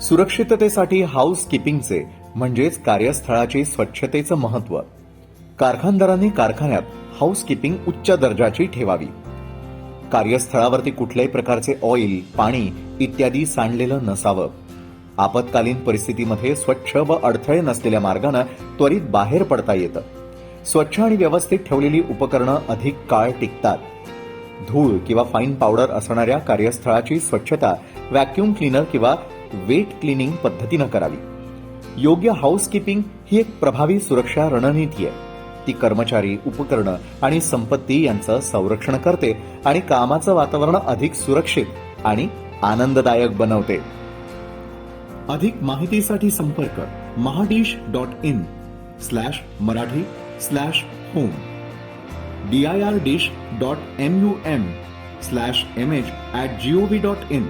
सुरक्षिततेसाठी हाऊस किपिंगचे म्हणजेच कार्यस्थळाची स्वच्छतेचं महत्त्व कारखानदारांनी कारखान्यात हाऊस किपिंग उच्च दर्जाची ठेवावी. कार्यस्थळावरती कुठल्याही प्रकारचे ऑइल पाणी इत्यादी सांडलेलं नसावं. आपत्कालीन परिस्थितीमध्ये स्वच्छ व अडथळे नसलेल्या मार्गानं त्वरित बाहेर पडता येतं. स्वच्छ आणि व्यवस्थित ठेवलेली उपकरणं अधिक काळ टिकतात. धूळ किंवा फाईन पावडर असणाऱ्या कार्यस्थळाची स्वच्छता व्हॅक्युम क्लीनर किंवा वेट क्लिनिंग पद्धतीनं करावी. योग्य हाऊसकीपिंग ही एक प्रभावी सुरक्षा रणनीती आहे. ती कर्मचारी उपकरणं आणि संपत्ती यांचं संरक्षण करते आणि कामाचं वातावरण अधिक सुरक्षित आणि आनंददायक बनवते. अधिक माहितीसाठी संपर्क Mahadish dot in slash Marathi slash home D I R dish dot M U M slash M H at G O V dot in